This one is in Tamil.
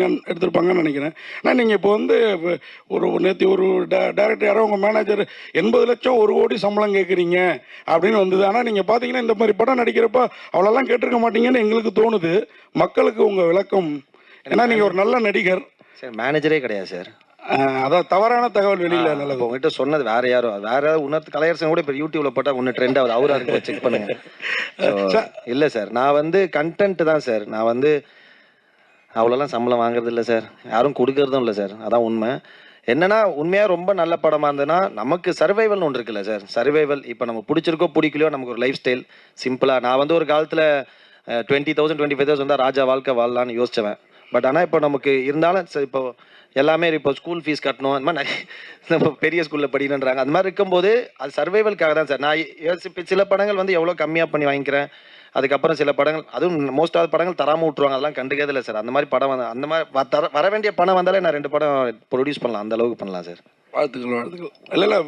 எடுத்திருப்பாங்கன்னு நினைக்கிறேன். ஆனால் நீங்கள் இப்போ வந்து ஒரு நேற்று ஒரு டேரக்டர் யாரோ உங்கள் மேனேஜர் எண்பது லட்சம் ஒரு கோடி சம்பளம் கேட்குறீங்க அப்படின்னு வந்தது. ஆனால் நீங்கள் பார்த்தீங்கன்னா இந்த மாதிரி படம் நடிக்கிறப்ப அவ்வளோலாம் கேட்டிருக்க மாட்டீங்கன்னு எங்களுக்கு தோணுது. மக்களுக்கு உங்கள் விளக்கம். ஏன்னா நீங்கள் ஒரு நல்ல நடிகர். சார் மேனேஜரே கிடையாது சார். அதான் தவறான தகவல் வெளியில் நல்லது உங்ககிட்ட சொன்னது வேற யாரோ வேற யாராவது உணர்த்து கலையரசன் கூட இப்போ யூடியூப்ல போட்டா ஒன்று ட்ரெண்ட் ஆகுது. அவரா இருக்கு செக் பண்ணுங்க. இல்ல சார். நான் வந்து கண்டென்ட் தான் சார். நான் வந்து அவ்வளோலாம் சம்பளம் வாங்குறது இல்லை சார். யாரும் கொடுக்கறதும் இல்லை சார். அதான் உண்மை. என்னன்னா உண்மையாக ரொம்ப நல்ல படமாக இருந்ததுன்னா நமக்கு சர்வைவல்னு ஒன்று இருக்குல்ல சார். சர்வைவல் இப்போ நம்ம பிடிச்சிருக்கோ பிடிக்கலையோ நமக்கு ஒரு லைஃப் ஸ்டைல் சிம்பிளாக நான் வந்து ஒரு காலத்தில் twenty thousand twenty five thousand தான் ராஜா வாழ்க்கை வாழலாம்னு யோசிச்சவன். பட் ஆனால் இப்போ நமக்கு இருந்தாலும் சரி, இப்போ எல்லாமே இப்போ ஸ்கூல் ஃபீஸ் கட்டணும். அந்த மாதிரி நம்ம பெரிய ஸ்கூலில் படிக்கணுன்றாங்க அந்த மாதிரி இருக்கும்போது அது சர்வைவலுக்காக தான் சார். நான் யோசிப்ப சில படங்கள் வந்து எவ்வளோ கம்மியாக பண்ணி வாங்கிக்கிறேன். அதுக்கப்புறம் சில படங்கள் அதுவும் மோஸ்ட் ஆஃப் படங்கள் தராமல் விட்டுருவாங்க. அதெல்லாம் கண்டுக்கிறது இல்லை சார் அந்த மாதிரி படம் வந்து அந்த மாதிரி தர வர வேண்டிய பணம் வந்தாலே நான் ரெண்டு படம் ப்ரொடியூஸ் பண்ணலாம். அந்த அளவுக்கு பண்ணலாம் சார் வாழ்த்துக்கள் வாழ்த்துக்கள். இல்லை இல்லை